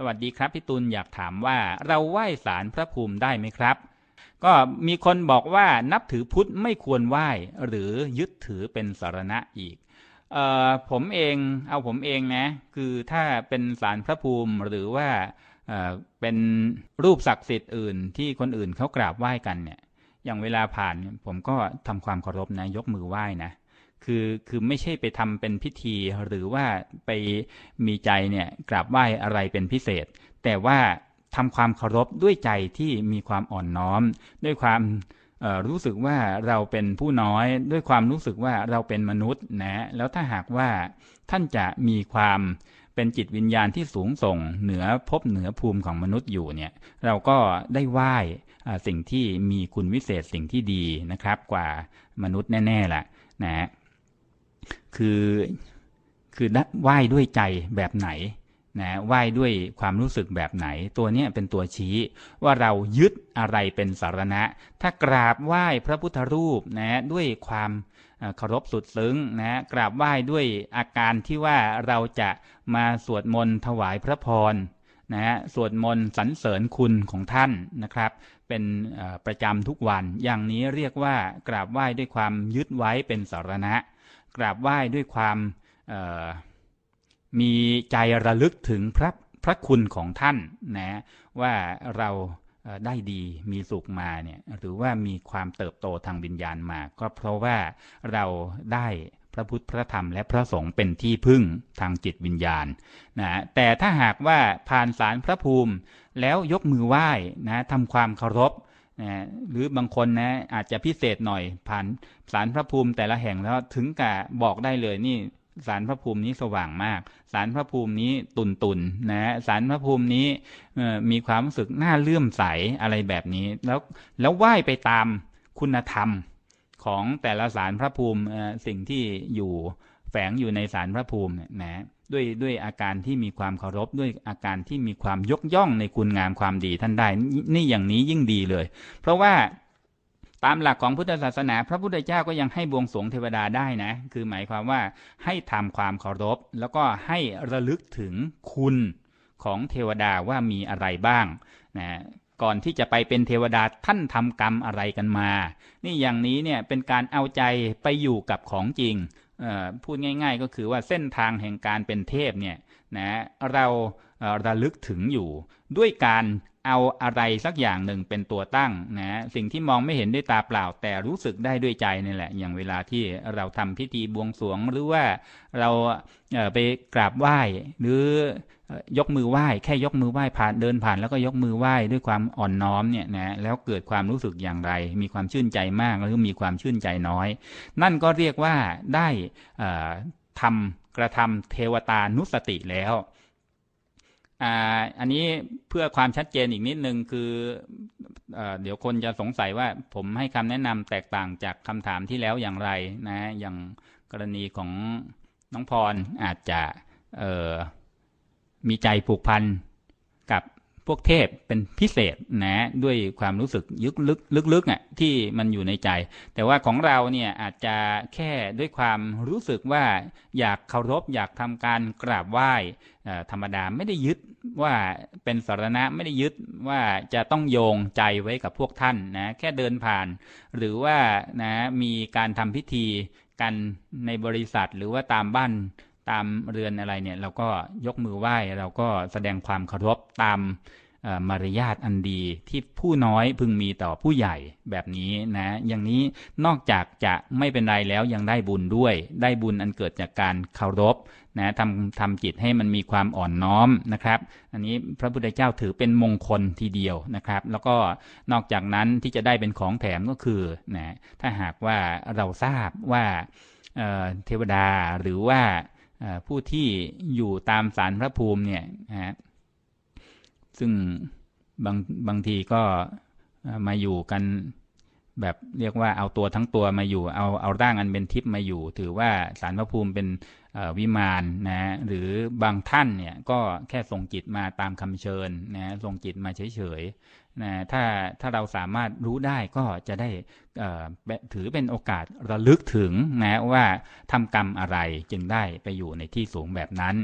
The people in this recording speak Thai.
สวัสดีครับพี่ตุลอยากถามว่าเราไหว้สารพระภูมิได้ไหมครับ ก็มีคนบอกว่านับถือพุทธไม่ควรไหว้หรือยึดถือเป็นสารณะอีกเอ่อผมเองเอาผมเองนะ คือถ้าเป็นสารพระภูมิหรือว่าเอ่อเป็นรูปศักดิ์สิทธิ์อื่นที่คนอื่นเขากราบไหว้กันเนี่ย อย่างเวลาผ่านผมก็ทำความเคารพนะยกมือไหว้นะ คือคือไม่ใช่ไปทำเป็นพิธีหรือว่าไปมีใจเนี่ยกราบไหว้อะไรเป็นพิเศษ แต่ว่าทำความเคารพด้วยใจที่มีความอ่อนน้อม ด้วยความรู้สึกว่าเราเป็นผู้น้อยด้วยความรู้สึกว่าเราเป็นมนุษย์นะแล้วถ้าหากว่าท่านจะมีความเป็นจิตวิญญาณที่สูงส่ง เหนือภพเหนือภูมิของมนุษย์อยู่เนี่ยเราก็ได้ไหว้สิ่งที่มีคุณวิเศษสิ่งที่ดีนะครับ กว่ามนุษย์แน่ๆแหละนะ คือคือไหว้ด้วยใจแบบไหนนะไหว้ด้วยความรู้สึกแบบไหน ตัวนี้เป็นตัวชี้ว่าเรายึดอะไรเป็นสารณะ ถ้ากราบไหว้พระพุทธรูปนะด้วยความเคารพสุดซึ้งนะกราบไหว้ด้วยอาการที่ว่าเราจะมาสวดมนต์ถวายพระพร นะฮะสวดมนต์สรรเสริญคุณของท่านนะครับ เป็นประจำทุกวัน อย่างนี้เรียกว่ากราบไหว้ด้วยความยึดไว้เป็นสารณะ กราบไหว้ด้วยความมีใจระลึกถึงพระพระคุณของท่านนะว่าเราได้ดีมีสุขมาเนี่ยหรือว่ามีความเติบโตทางวิญญาณมา ก็เพราะว่าเราได้ ระพุทธพระธรรมและพระสงฆ์เป็นที่พึ่งทางจิตวิญญาณนะแต่ถ้าหากว่าผ่านสารพระภูมิแล้วยกมือไหว้นะทำความเคารพนะหรือบางคนนะอาจจะพิเศษหน่อยผ่านสารพระภูมิแต่ละแห่งแล้วถึงกับบอกได้เลยนี่สารพระภูมินี้สว่างมาก สารพระภูมินี้ตุนตุนนะสารพระภูมินี้มีความรู้สึกน่าเลื่อมใสอะไรแบบนี้ แล้วแล้วไหว้ไปตามคุณธรรม ของแต่ละสารพระภูมิสิ่งที่อยู่แฝงอยู่ในสารพระภูมินะด้วยด้วยอาการที่มีความเคารพด้วยอาการที่มีความยกย่องในคุณงามความดีท่านได้ นี่อย่างนี้ยิ่งดีเลย เพราะว่าตามหลักของพุทธศาสนา พระพุทธเจ้าก็ยังให้บวงสรวงเทวดาได้นะ คือหมายความว่าให้ทำความเคารพ แล้วก็ให้ระลึกถึงคุณของเทวดาว่ามีอะไรบ้างนะ ก่อนที่จะไปเป็นเทวดาท่านทำกรรมอะไรกันมา นี่อย่างนี้เนี่ยเป็นการเอาใจไปอยู่กับของจริงพูดง่าย ๆ ก็คือว่าเส้นทางแห่งการเป็นเทพเนี่ยนะเราระลึกถึงอยู่ ด้วยการเอาอะไรสักอย่างหนึ่งเป็นตัวตั้งนะสิ่งที่มองไม่เห็นด้วยตาเปล่า แต่รู้สึกได้ด้วยใจนี่แหละ อย่างเวลาที่เราทำพิธีบวงสรวงหรือว่าเราไปกราบไหว้หรือ ยกมือไหว้แค่ยกมือไหว้ผ่านเดินผ่าน แล้วก็ยกมือไหว้ด้วยความอ่อนน้อมเนี่ยนะแล้วเกิดความรู้สึกอย่างไร มีความชื่นใจมากหรือมีความชื่นใจน้อย นั่นก็เรียกว่าได้ทำกระทำเทวตานุสติแล้วอันนี้เพื่อความชัดเจนอีกนิดนึงคืออเดี๋ยวคนจะสงสัยว่าผมให้คำแนะนำแตกต่างจากคำถามที่แล้วอย่างไรนะอย่างกรณีของน้องพรอาจจะ มีใจผูกพันกับพวกเทพเป็นพิเศษนะด้วยความรู้สึกยึกลึกลึกๆอะที่มันอยู่ในใจ แต่ว่าของเราเนี่ยอาจจะแค่ด้วยความรู้สึกว่าอยากเคารพอยากทำการกราบไหว้ธรรมดาไม่ได้ยึดว่าเป็นสารณะไม่ได้ยึดว่าจะต้องโยงใจไว้กับพวกท่านนะแค่เดินผ่าน หรือว่านะมีการทำพิธีกันในบริษัทหรือว่าตามบ้าน ตามเรือนอะไรเนี่ย เราก็ยกมือไหว้เราก็แสดงความเคารพตามมารยาทอันดีที่ผู้น้อยพึงมีต่อผู้ใหญ่แบบนี้นะ อย่างนี้นอกจากจะไม่เป็นไรแล้วยังได้บุญด้วย ได้บุญอันเกิดจากการเคารพนะทำทำจิตให้มันมีความอ่อนน้อมนะครับ อันนี้พระพุทธเจ้าถือเป็นมงคลทีเดียวนะครับ แล้วก็นอกจากนั้นที่จะได้เป็นของแถมก็คือนะถ้าหากว่าเราทราบว่าเทวดาหรือว่า ผู้ที่อยู่ตามสารพระภูมิเนี่ยนะซึ่งบางบางทีก็มาอยู่กัน แบบเรียกว่าเอาตัวทั้งตัวมาอยู่ เอาเอาร่างอันเป็นทิพย์มาอยู่ ถือว่าสารพระภูมิเป็นวิมานนะหรือบางท่านเนี่ยก็แค่ส่งจิตมาตามคำเชิญนะส่งจิตมาเฉยๆนะถ้าถ้าเราสามารถรู้ได้ก็จะได้ถือเป็นโอกาสระลึกถึงนะว่าทำกรรมอะไรจึงได้ไปอยู่ในที่สูงแบบนั้น